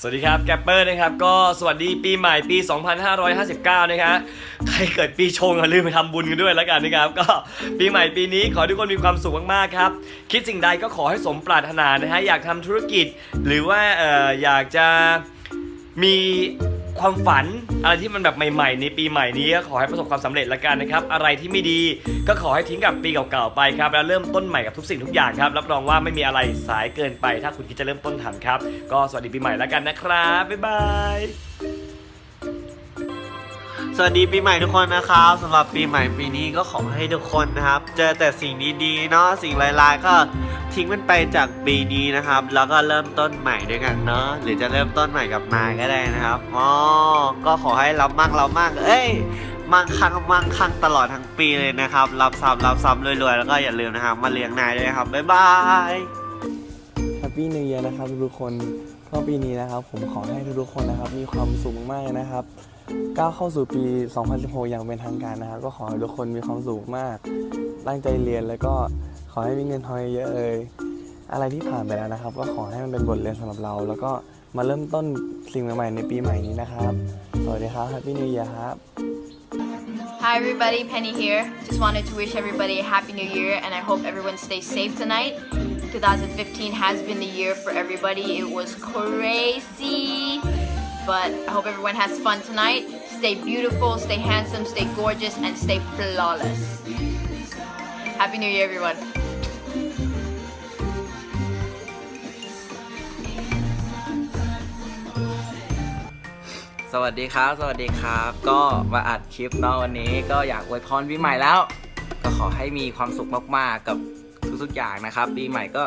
สวัสดีครับแกปเปอร์นะครับก็สวัสดีปีใหม่ปี 2559 นะครับใครเกิดปีชงอย่าลืมไปทำบุญกันด้วยแล้วกันนะครับ ก็ปีใหม่ปีนี้ขอให้ทุกคนมีความสุขมากๆครับ คิดสิ่งใดก็ขอให้สมปรารถนานะฮะอยากทำธุรกิจ หรือว่าเอ่ออยากจะมี ความฝัน อะไรที่มันแบบใหม่ๆในปีใหม่นี้ก็ขอให้ประสบความสำเร็จละกันนะครับ อะไรที่ไม่ดีก็ขอให้ทิ้งกับปีเก่าๆไปครับ แล้วเริ่มต้นใหม่กับทุกสิ่งทุกอย่างครับ รับรองว่าไม่มีอะไรสายเกินไป ถ้าคุณคิดจะเริ่มต้นทำครับ ก็สวัสดีปีใหม่ละกันนะครับ บ๊ายบาย สวัสดีปีใหม่ทุกคนนะครับสำหรับปีใหม่ปีนี้ก็ขอให้ทุกคนนะครับ เจอแต่สิ่งดีๆเนาะสิ่งร้ายๆก็ทิ้งมันไปจากปีนี้นะครับ แล้วก็เริ่มต้นใหม่ด้วยกันเนาะหรือจะเริ่มต้นใหม่กับนายก็ได้นะครับอ๋อก็ขอให้รับมั่งรับมั่งเอ้ยมั่งคั่งมั่งคั่งตลอดทั้งปีเลยนะครับ รับซ้ำรับซ้ำรวยๆแล้วก็อย่าลืมนะครับมาเลี้ยงนายด้วยครับบ๊ายบายแฮปปี้นิวเยียนะครับทุกคน ก็ปีนี้นะครับผมขอให้ทุกๆคนนะครับมีความสุขมากๆนะครับก้าวเข้าสู่ปี 2016 อย่างเป็นทางการนะครับ ก็ขอให้ทุกคนมีความสุขมาก ตั้งใจเรียนแล้วก็ขอให้มีเงินทองเยอะเลย อะไรที่ผ่านไปแล้วนะครับ ก็ขอให้มันเป็นบทเรียนสำหรับเรา แล้วก็มาเริ่มต้นสิ่งใหม่ๆในปีใหม่นี้นะครับ สวัสดีครับแฮปปี้นิวเยียครับ Hi everybody, Penny here. Just wanted to wish everybody a happy new year and I hope everyone stays safe tonight. 2015 has been the year for everybody. It was crazy, but I hope everyone has fun tonight. Stay beautiful, stay handsome, stay gorgeous, and stay flawless. Happy New Year, everyone. สวัสดีครับ สวัสดีครับ ก็มาอัดคลิปเนาะวันนี้ก็อยากอวยพรปีใหม่แล้ว ก็ขอให้มีความสุขมากๆกับ ทุกๆอย่างนะครับ ปีใหม่ก็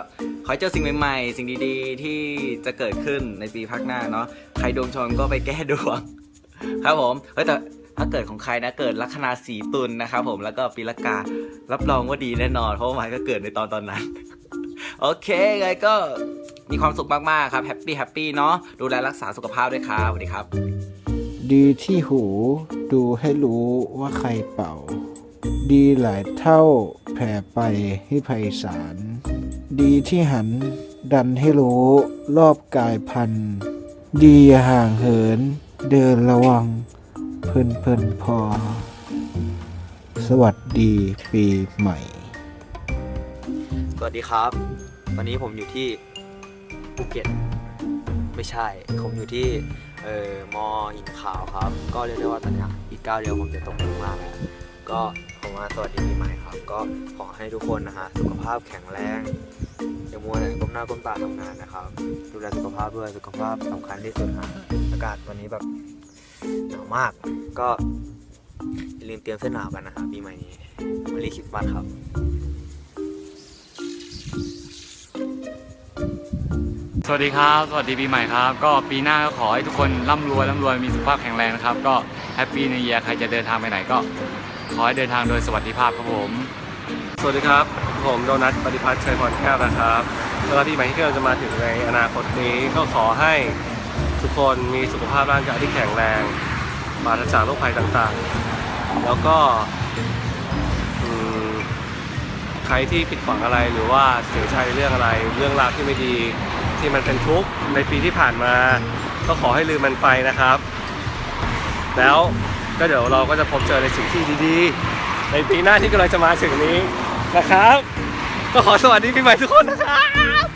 ขอเจอสิ่งใหม่ๆ สิ่งดีๆ ที่จะเกิดขึ้นในปีพักหน้าเนาะใครดวงชนก็ไปแก้ดวง ครับผมเฮ้ยแต่ถ้าเกิดของใครนะเกิดลัคนาสีตุลนะครับผมแล้วก็ปีละการับรองว่าดีแน่นอน เพราะว่ามายก็เกิดในตอนตอนนั้น โอเคไงก็มีความสุขมากๆครับแฮปปี้แฮปปี้เนาะดูแลรักษาสุขภาพด้วยครับสวัสดีครับ ดีที่หู ดูให้รู้ว่าใครเป่า ดีหลายเท่า ผ่ไปให้ไพศาล ดีที่หันดันให้รู้รอบกายพัน ดีอย่าห่างเหิน เดินระวัง เพิ่นเพิ่นพอ สวัสดีปีใหม่ สวัสดีครับ วันนี้ผมอยู่ที่ภูเก็ต ไม่ใช่ ผมอยู่ที่เอ่อมอหินขาวครับ ก็เรียกได้ว่าตอนนี้อีกก้าวเดียวผมจะตกลงมาแล้ว ก็ผมมาสวัสดีปีใหม่ครับ ก็ขอให้ทุกคนนะฮะสุขภาพแข็งแรงอย่ามัวแต่ก้มหน้าก้มตาทำงานนะครับ ดูแลสุขภาพด้วยสุขภาพสำคัญที่สุดฮะอากาศวันนี้แบบหนาวมาก ก็อย่าลืมเตรียมเสื้อหนาวกันนะฮะปีใหม่นี้มารีคริสต์มาสครับสวัสดีครับ สวัสดีปีใหม่ครับ ก็ปีหน้าก็ขอให้ทุกคนร่ำรวยร่ำรวยมีสุขภาพแข็งแรงนะครับ ก็แฮปปี้ในเยียใครจะเดินทางไปไหนก็ ขอให้เดินทางโดยสวัสดิภาพครับผม สวัสดีครับ ผมโดนัทปฏิพัฒน์ชัยพรแก้วนะครับสำหรับปีใหม่ที่กำลังจะมาถึงในอนาคตนี้ก็ขอให้ทุกคนมีสุขภาพร่างกายที่แข็งแรงปราศจากโรคภัยต่างๆ แล้วก็ใครที่ผิดหวังอะไรหรือว่าเสียใจเรื่องอะไร เรื่องราวที่ไม่ดีที่มันเป็นทุกข์ในปีที่ผ่านมา ก็ขอให้ลืมมันไปนะครับ แล้ว ก็เดี๋ยวเราก็จะพบเจอในสิ่งที่ดีๆ ในปีหน้าที่กำลังจะมาถึงนี้นะครับ ก็ขอสวัสดีปีใหม่ทุกคนนะครับ